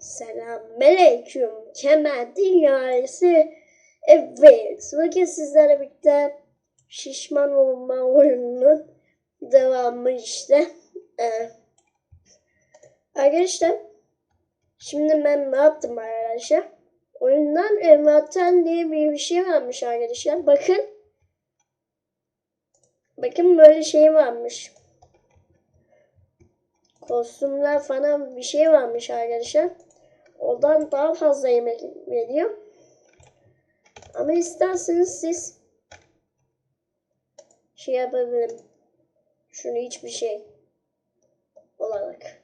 Selamünaleyküm Kemal Dünyası. Evet, bugün sizlerle birlikte şişman olma oyununun devamı işte. Ee, arkadaşlar, şimdi ben ne yaptım arkadaşlar? Oyundan envanter diye bir şey varmış arkadaşlar. Bakın. Bakın böyle şey varmış. Kostümler falan bir şey varmış arkadaşlar. Ondan daha fazla yemek veriyor. Ama isterseniz siz şey yapabilirim. Şunu hiçbir şey olarak.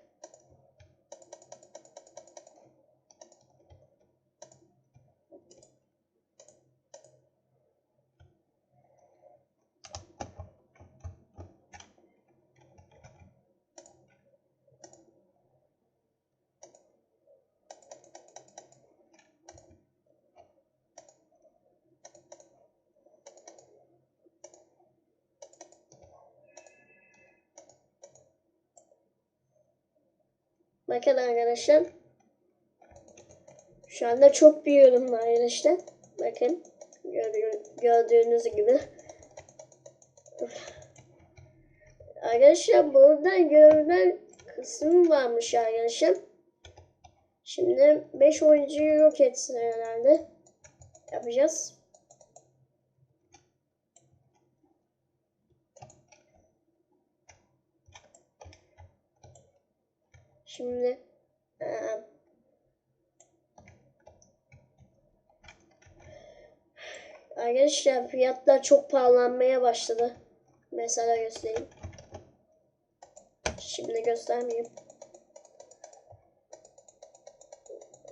Bakın arkadaşlar. Şu anda çok büyüyorum arkadaşlar. Bakın. Gördüğünüz, gibi. Arkadaşlar burada görünen kısım varmış arkadaşlar. Şimdi 5 oyuncuyu yok etsin herhalde. Yapacağız. Şimdi eee, arkadaşlar fiyatlar çok pahalanmaya başladı. Mesela göstereyim. Şimdi göstermeyeyim.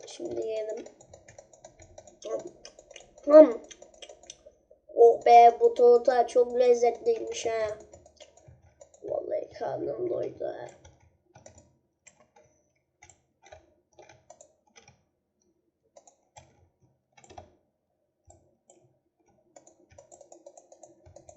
Şimdi yiyelim. Hmm. Oh be bu torta çok lezzetliymiş ha. Vallahi karnım doydu ha.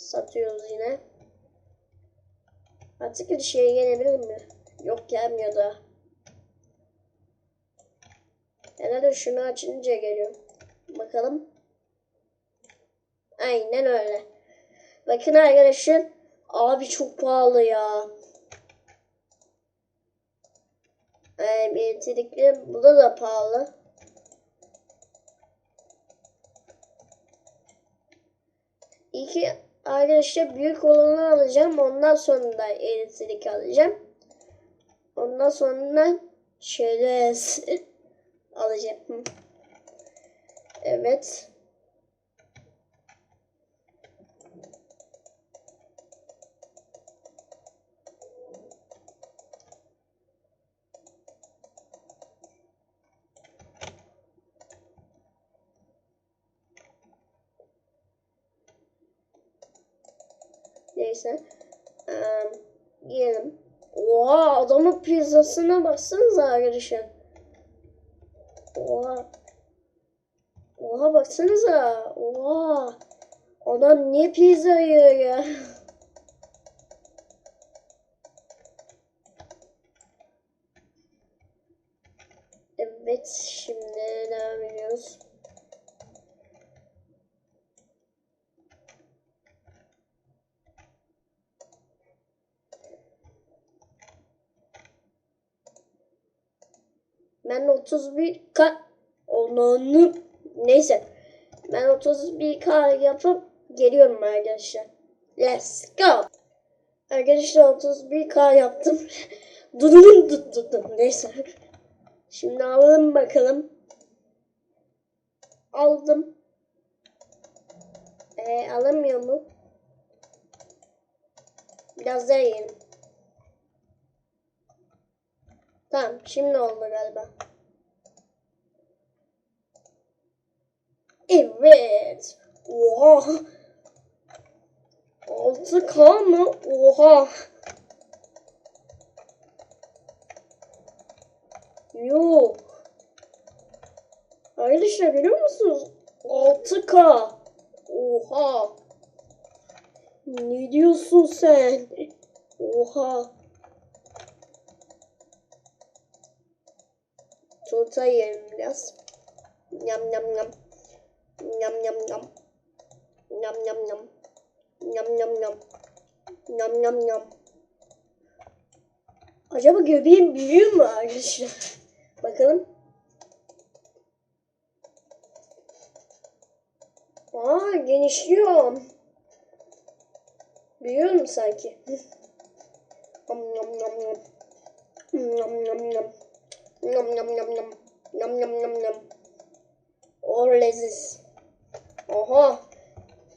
satıyoruz yine. Artık bir şeye gelebilir mi? Yok gelmiyor da. Herhalde şunu açınca geliyor. Bakalım. Aynen öyle. Bakın arkadaşlar. Abi çok pahalı ya. Ee, bir elektrikli. Bu da da pahalı. İki arkadaşlar büyük olanı alacağım. Ondan sonra da elektrik alacağım. Ondan sonra şöyle alacağım. Evet. Neyse. Ee, yiyelim. Oha adamın pizzasına baksanıza arkadaşlar. Oha. Oha baksanıza. Oha. Adam niye pizza yiyor ya? Evet şimdi devam ediyoruz. Ben 31 k onu neyse. Ben 31 k yapıp geliyorum arkadaşlar. Let's go. Arkadaşlar 31 k yaptım. Dudum tuttum. Neyse. Şimdi alalım bakalım. Aldım. Ee, alamıyor mu? Biraz daha yiyelim. Tamam şimdi oldu galiba. Evet. Oha. 6K mı? Oha. Yok. Arkadaşlar biliyor musunuz? 6K. Oha. Ne diyorsun sen? Oha. Turta yiyelim biraz. Yam yam yam. Yam yam yam. Yam yam yam. Yam yam yam. Yam yam yam. Acaba göbeğim büyüyor mu arkadaşlar? Bakalım. Aa genişliyor. Büyüyor mu sanki? Yam yam yam yam. Yam yam yam. Yam yam yam yam. Yam yam yam yam. O leziz. Aha.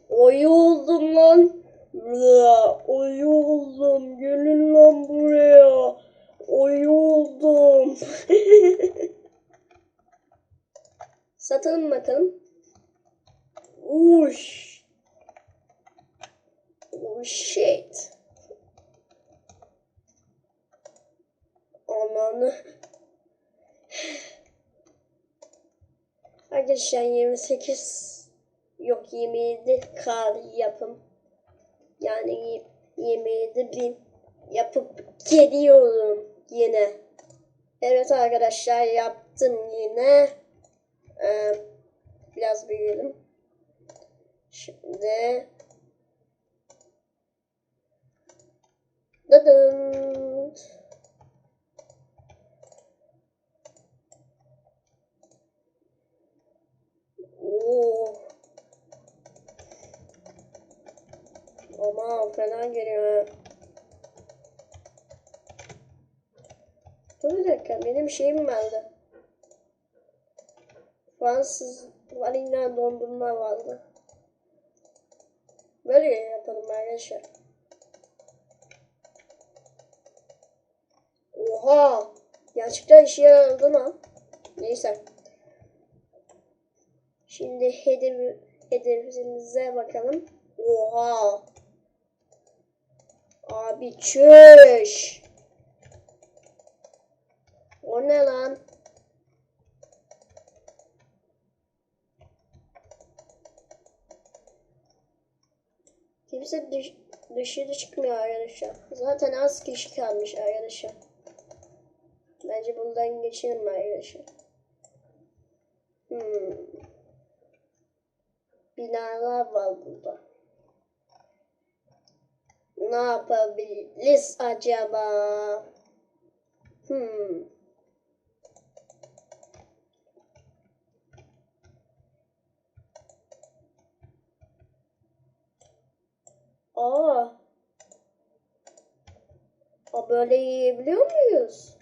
Oyu oldum lan. Ya, oyu oldum. Gelin lan buraya. Oyu oldum. Satalım bakalım. Uş. Oh shit. Aman. Arkadaşlar 28 yok 27 kar yapım. Yani 27 bin yapıp geliyorum yine. Evet arkadaşlar yaptım yine. Ee, biraz büyüdüm. Şimdi Dıdın. Oo. Ama fena geliyor. Dur bir dakika benim şeyim vardı. Fransız vanilya dondurma vardı. Böyle yapalım arkadaşlar. Oha! Gerçekten işe yaradı mı? Neyse. Şimdi hedef, hedefimize bakalım. Oha! Abi çüş! O ne lan? Kimse dış, dışarı çıkmıyor arkadaşlar. Zaten az kişi kalmış arkadaşlar. Bence bundan geçelim arkadaşlar. Hmm. Binalar var burada. Ne yapabiliriz acaba? Hmm. Aa. Aa böyle yiyebiliyor muyuz?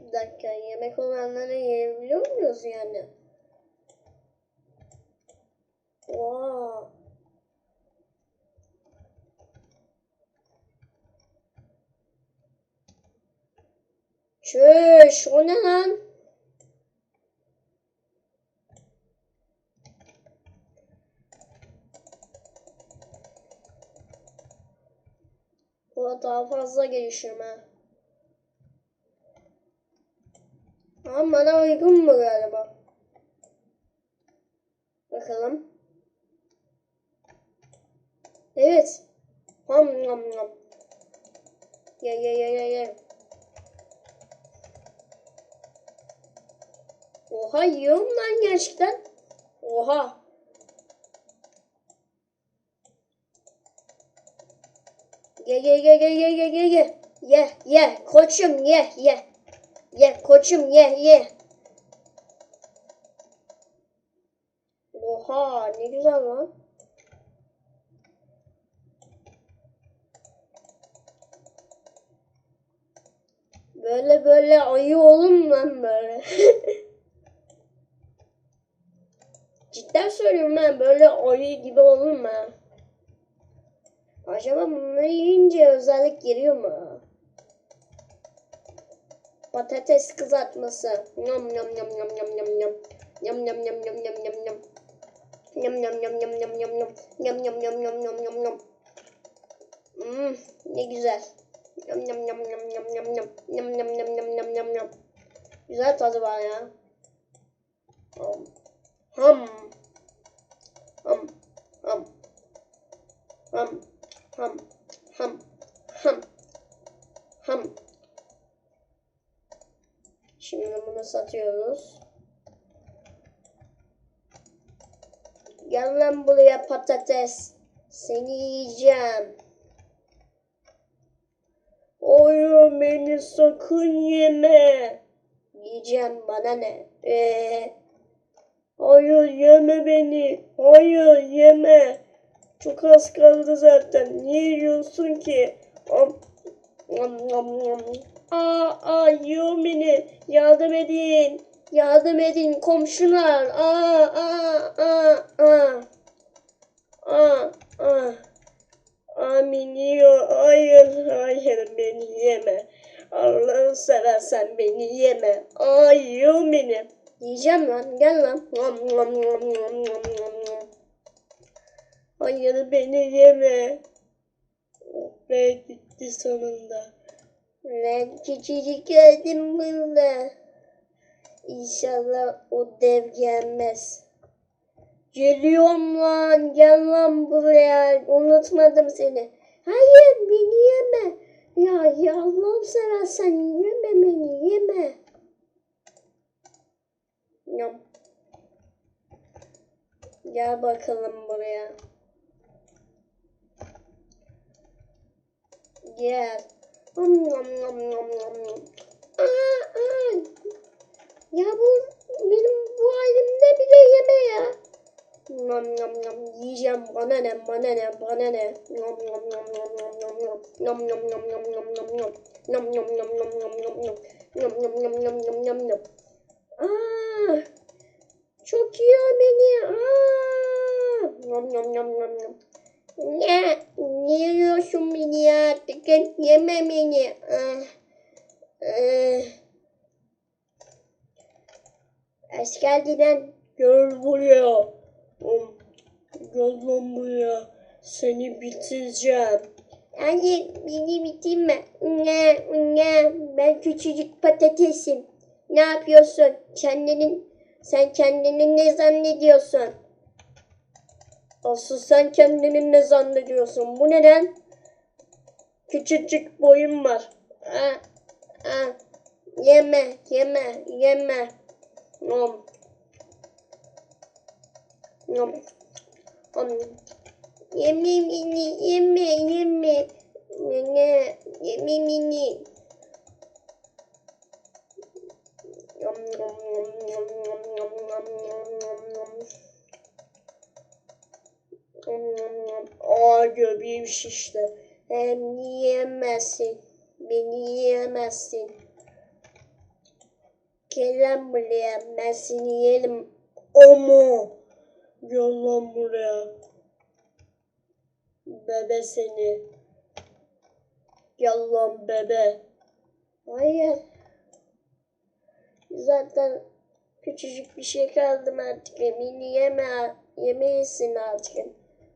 Bir dakika yemek olanları yiyebiliyor muyuz yani? Çüş o ne lan? Bu daha fazla gelişime. Ama bana uygun mu galiba? Bakalım. Evet. Ham nam nam. Ye ye ye ye ye. Oha yiyorum lan gerçekten. Oha. Ye ye ye ye ye ye ye ye. Ye ye koçum ye ye. Ye koçum ye ye. Oha ne güzel lan. Böyle böyle ayı olur mu lan böyle? söylüyorum ben böyle Ali gibi olur mu? Acaba bunları yiyince özellik giriyor mu? Patates kızartması. Yam yam yam yam yam yam yam. Yam yam yam yam yam yam yam. Yam yam yam yam yam yam yam. Yam yam yam yam yam yam yam. Mmm ne güzel. Yam yam yam yam yam yam yam. Yam yam yam yam yam yam yam. Güzel tadı var ya. Ham ham ham ham ham ham ham ham Şimdi bunu satıyoruz. Gel lan buraya patates. Seni yiyeceğim. Oyun beni sakın yeme. Yiyeceğim bana ne? Eee hayır yeme beni. Hayır yeme. Çok az kaldı zaten. Niye yiyorsun ki? Am, am, am, am. Aa, aa yiyor beni. Yardım edin. Yardım edin komşular. Aa, aa, aa, aa. Aa, aa. Amin yiyor. Hayır, hayır beni yeme. Allah'ını seversen beni yeme. Ay yiyor beni. Yiyeceğim lan. Gel lan. Hayır beni yeme. Be gitti sonunda. Lan küçücük geldim burada. İnşallah o dev gelmez. Geliyorum lan. Gel lan buraya. Unutmadım seni. Hayır beni yeme. Ya Allah'ım seversen yeme beni yeme. Yam. Gel bakalım buraya. Gel. Nom nom nom nom nom nom. Aa, aa. Ya bu benim bu halimde bile yeme ya. Nom nom nom yiyeceğim bana ne bana ne bana ne. Nom nom nom nom nom nom nom. Nom nom nom nom nom nom nom. Nom nom nom nom nom nom nom. Nom nom nom nom nom nom nom. Çok yiyor beni. Aa! Nom nom nom nom nom. Ne? Ne yiyorsun beni ya? Sakın yeme beni. Ah. Ah. Geldin lan. Gel buraya. Gel lan buraya. Seni bitireceğim. Hayır beni bitirme. Ne, ne, ben küçücük patatesim. Ne yapıyorsun? Kendinin, sen kendini ne zannediyorsun? Asıl sen kendini ne zannediyorsun? Bu neden? Küçücük boyun var. Aa, aa. Yeme, yeme, yeme. Nom. Nom. Nom. Yeme beni, yeme, yeme. Yeme, yeme Aa göbeğim şişti. Hem yiyemezsin. Beni yiyemezsin. Gel lan buraya. Ben seni yerim. Ama. Gel lan buraya. Bebe seni. Gel lan bebe. Hayır. Zaten küçücük bir şey kaldım artık. Beni yeme. Yemeyesin artık.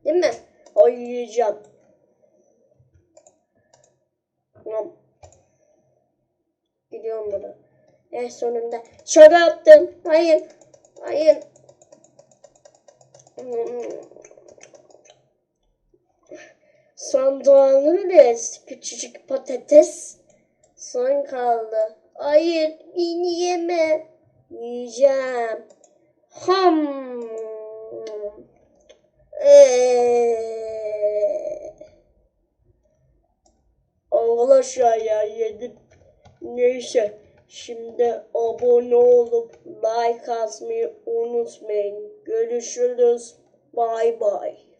Değil mi? Ay yiyeceğim. Tamam. Gidiyorum buradan. Eh sonunda. Şaka yaptım. Hayır. Hayır. Sandığını da küçücük patates. Son kaldı. Hayır beni yeme. Yiyeceğim. Ham. Eee. Arkadaşlar ya yedim. Neyse. Şimdi abone olup like atmayı unutmayın. Görüşürüz. Bye bye.